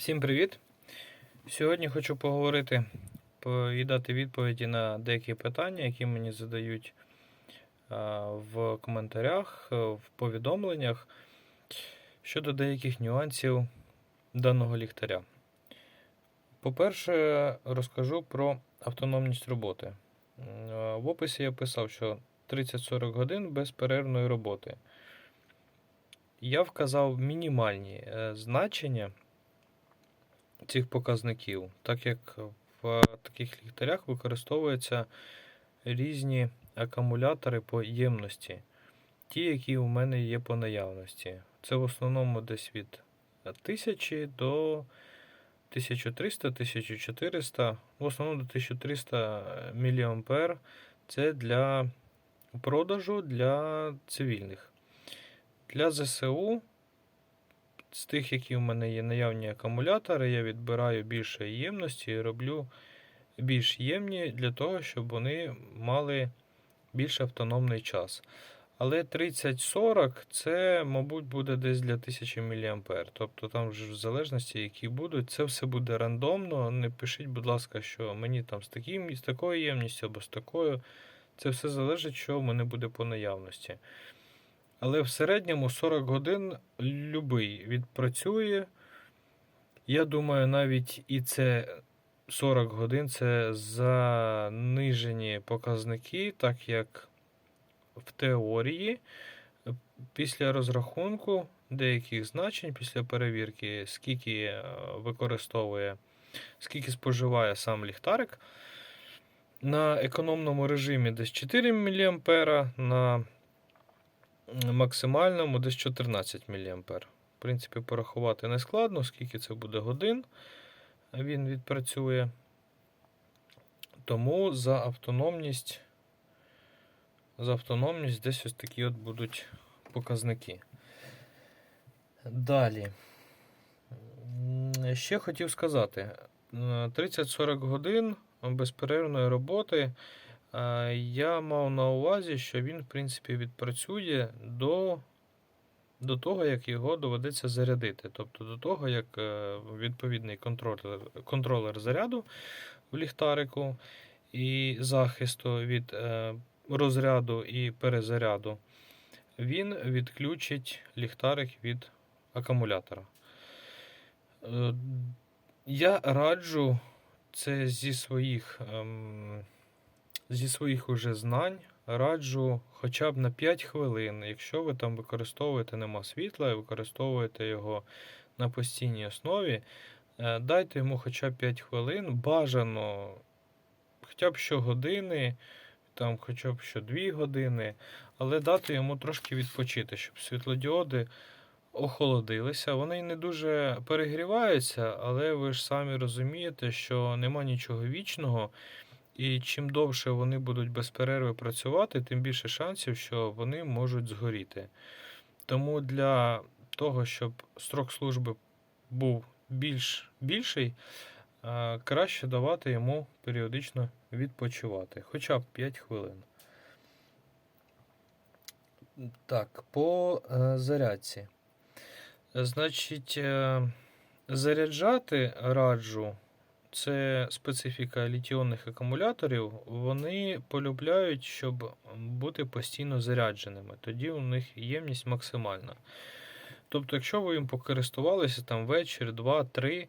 Всім привіт! Сьогодні хочу поговорити і дати відповіді на деякі питання, які мені задають в коментарях, е, в повідомленнях щодо деяких нюансів даного ліхтаря. По-перше, розкажу про автономність роботи. В описі я писав, що 30-40 годин безперервної роботи. Я вказав мінімальні е, значення цих показників, так як в таких ліхтарях використовуються різні акумулятори по ємності, ті, які у мене є по наявності. Це в основному десь від 1000 до 1300-1400, в основному до 1300 мА. Це для продажу для цивільних. Для ЗСУ з тих, які в мене є наявні акумулятори, я відбираю більше ємності і роблю більш ємні для того, щоб вони мали більш автономний час. Але 30-40 це, мабуть, буде десь для 1000 мА. Тобто там вже в залежності, які будуть, це все буде рандомно. Не пишіть, будь ласка, що мені там з, таким, з такою ємністю або з такою. Це все залежить, що в мене буде по наявності. Але в середньому 40 годин любий відпрацює. Я думаю, навіть і це 40 годин це занижені показники, так як в теорії після розрахунку деяких значень, після перевірки, скільки е, використовує, скільки споживає сам ліхтарик. На економному режимі десь 4 мА, на максимальному десь 14 мА. В принципі, порахувати не складно, скільки це буде годин він відпрацює. Тому за автономність, за автономність десь ось такі от будуть показники. Далі. Ще хотів сказати: е, 30-40 годин безперервної роботи. Е, Я мав на увазі, що він, в принципі, відпрацює до, до того, як його доведеться зарядити. Тобто до того, як е, відповідний контролер, контролер заряду в ліхтарику і захисту від е, розряду і перезаряду, він відключить ліхтарик від акумулятора. Я раджу це зі своїх. Зі своїх уже знань раджу хоча б на 5 хвилин, якщо ви там використовуєте нема світла і використовуєте його на постійній основі, е, дайте йому хоча б 5 хвилин, бажано хоча б щогодини, там хоча б що 2 години, але дати йому трошки відпочити, щоб світлодіоди охолодилися. Вони не дуже перегріваються, але ви ж самі розумієте, що нема нічого вічного. І чим довше вони будуть без перерви працювати, тим більше шансів, що вони можуть згоріти. Тому для того, щоб строк служби був більш більший, е, краще давати йому періодично відпочивати, хоча б 5 хвилин. Так, по е, зарядці. Значить, е, заряджати раджу це специфіка літіонних акумуляторів, вони полюбляють, щоб бути постійно зарядженими. Тоді у них ємність максимальна. Тобто, якщо ви їм покористувалися там вечір, 2-3,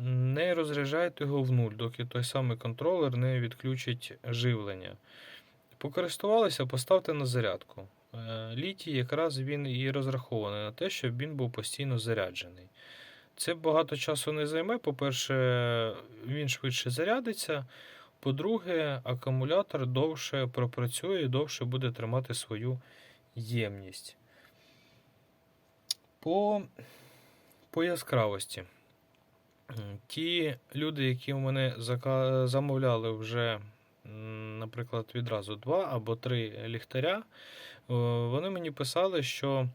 не розряджайте його в нуль, доки той самий контролер не відключить живлення. Покористувалися, поставте на зарядку. Е, Літій якраз він і розрахований на те, щоб він був постійно заряджений. Це багато часу не займе. По-перше, він швидше зарядиться. По-друге, акумулятор довше пропрацює і довше буде тримати свою ємність. По, по яскравості. Ті люди, які в мене замовляли вже, наприклад, відразу два або три ліхтаря, вони мені писали, що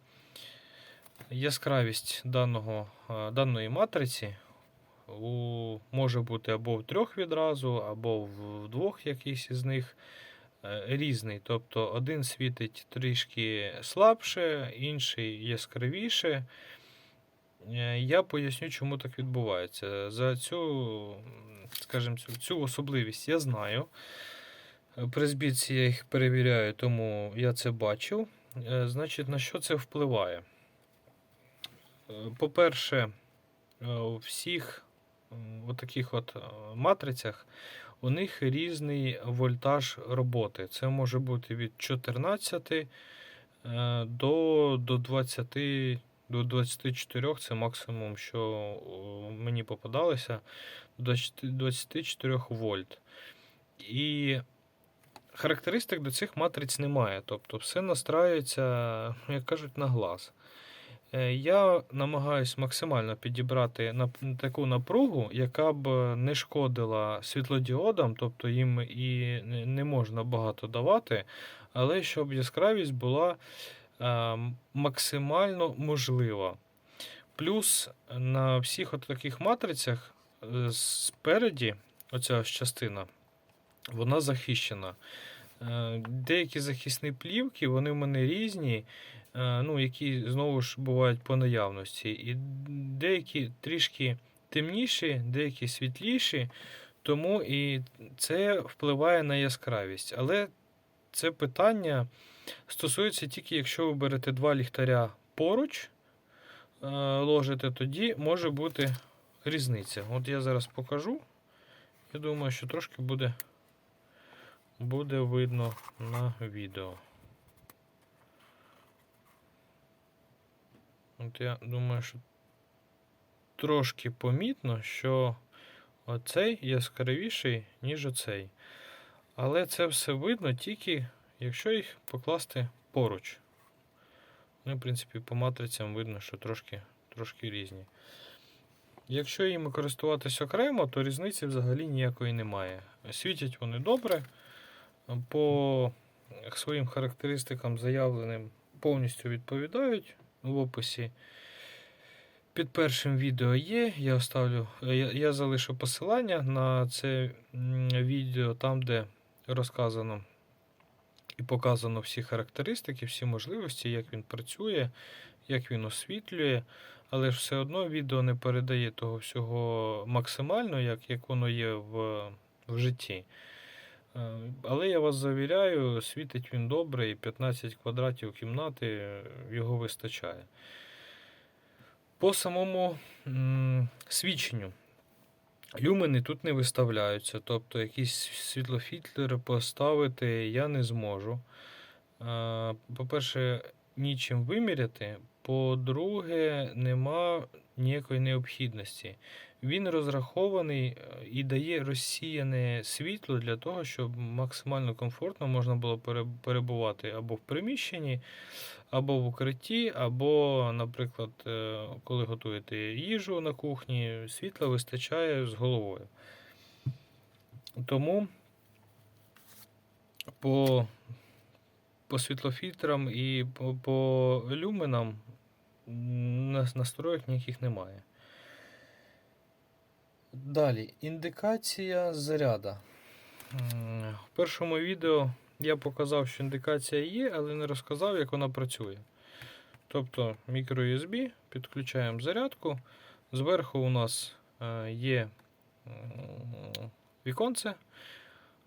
яскравість даного, е, даної матриці у, може бути або в трьох відразу, або в двох якийсь із них е, різний. Тобто один світить трішки слабше, інший яскравіше. Е, Я поясню, чому так відбувається. За цю, скажімо, цю, особливість я знаю. При збірці я їх перевіряю, тому я це бачив. Значить, на що це впливає? Е, По-перше, е, у всіх м, отаких от е, матрицях у них різний вольтаж роботи. Це може бути від 14 е, до, до 20, до 24, це максимум, що мені попадалося, до 24 вольт. І характеристик до цих матриць немає. Тобто все настраюється, як кажуть, на глаз. Е, Я намагаюся максимально підібрати таку напругу, яка б не шкодила світлодіодам, тобто їм і не- можна багато давати, але щоб яскравість була е, максимально можлива. Плюс на всіх от таких матрицях е, спереді, оця частина, вона захищена. Е, Деякі захисні плівки, вони в мене різні, е, ну, які знову ж бувають по наявності. І деякі трішки темніші, деякі світліші, тому і це впливає на яскравість. Але це питання стосується тільки, якщо ви берете два ліхтаря поруч, е, ложите, тоді може бути різниця. От я зараз покажу. Я думаю, що трошки буде, буде видно на відео. От я думаю, що трошки помітно, що оцей яскравіший, ніж оцей. Але це все видно тільки, якщо їх покласти поруч. Ну, в принципі, по матрицям видно, що трошки, трошки різні. Якщо їм користуватись окремо, то різниці взагалі ніякої немає. Світять вони добре, по своїм характеристикам заявленим повністю відповідають в описі. Під першим відео є. Я оставлю, я, я залишу посилання на це відео, там, де розказано і показано всі характеристики, всі можливості, як він працює, як він освітлює. Але ж все одно відео не передає того всього максимально, як, як воно є в, в житті. Е, Але я вас завіряю, світить він добре, і 15 квадратів кімнати е, його вистачає. По самому свідченню. Люмени тут не виставляються, тобто якісь світлофільтри поставити я не зможу. Е, По-перше, нічим виміряти. По-друге, нема ніякої необхідності. Він розрахований е, і дає розсіяне світло для того, щоб максимально комфортно можна було перебувати або в приміщенні, або в укритті, або, наприклад, е, коли готуєте їжу на кухні, світла вистачає з головою. Тому по, по світлофільтрам і по, по люменам м, нас- ніяких немає. Далі, індикація заряда. В першому відео я показав, що індикація є, але не розказав, як вона працює. Тобто microUSB, підключаємо зарядку. Зверху у нас е, є віконце,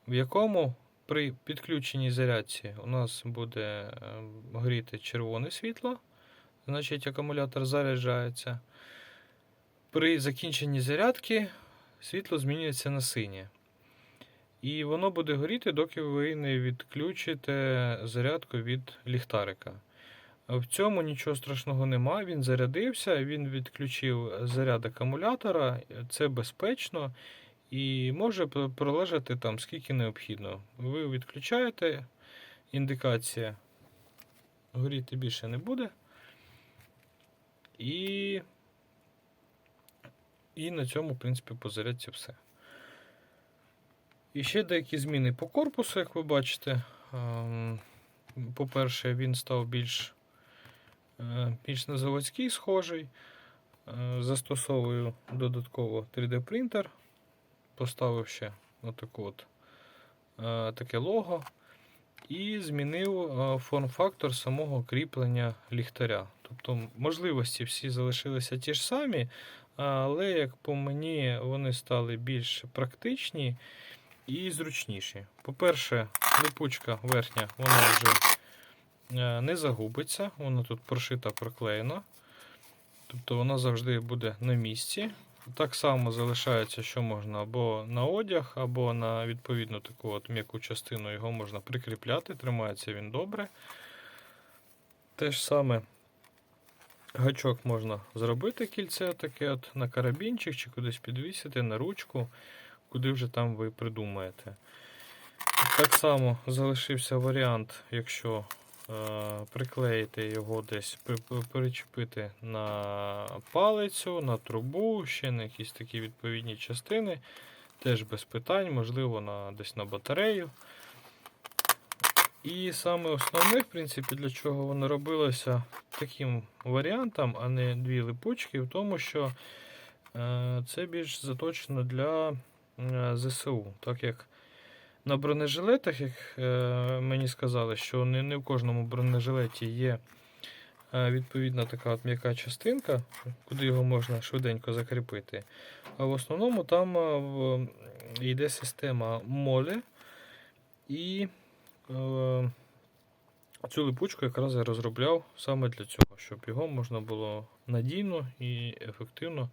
в якому при підключеній зарядці у нас буде е, горіти червоне світло, значить акумулятор заряджається. При закінченні зарядки світло змінюється на синє. І воно буде горіти, доки ви не відключите зарядку від ліхтарика. В цьому нічого страшного нема. Він зарядився, він відключив заряд акумулятора, це безпечно і може пролежати там скільки необхідно. Ви відключаєте, індикація горіти більше не буде. І, і на цьому, в принципі, по все. І ще деякі зміни по корпусу, як ви бачите. По-перше, він став більш, е, більш на заводський схожий. Е, Застосовую додатково 3D принтер. Поставив ще отаку от, е, таке лого. І змінив е, форм-фактор самого кріплення ліхтаря. Тобто можливості всі залишилися ті ж самі, але, як по мені, вони стали більш практичні і зручніші. По-перше, липучка верхня, вона вже е, не загубиться, вона тут прошита, проклеєна. Тобто вона завжди буде на місці. Так само залишається, що можна або на одяг, або на відповідну таку от м'яку частину його можна прикріпляти, тримається він добре. Те ж саме гачок можна зробити кільце таке от на карабінчик чи кудись підвісити, на ручку, куди вже там ви придумаєте. Так само залишився варіант, якщо приклеїти його десь, причепити на палицю, на трубу, ще на якісь такі відповідні частини. Теж без питань, можливо, на, десь на батарею. І саме основне, в принципі, для чого воно робилося таким варіантом, а не дві липучки, в тому, що е, це більш заточено для е, ЗСУ. Так як на бронежилетах, як е, мені сказали, що не, в кожному бронежилеті є е, відповідна така от м'яка частинка, куди його можна швиденько закріпити. А в основному там е, йде система молі і цю липучку якраз я розробляв саме для цього, щоб його можна було надійно і ефективно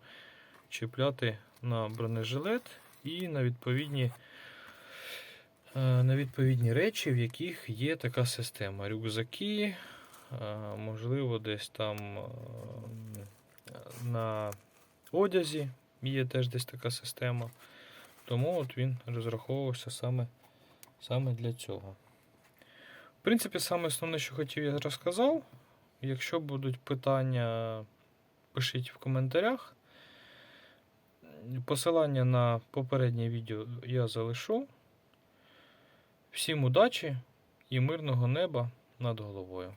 чіпляти на бронежилет і на відповідні, на відповідні речі, в яких є така система. Рюкзаки, е, можливо, десь там е, на одязі є теж десь така система. Тому от він розраховувався саме, саме для цього. В принципі, саме основне, що хотів, я розказав. Якщо будуть питання, пишіть в коментарях. Посилання на попереднє відео я залишу. Всім удачі і мирного неба над головою.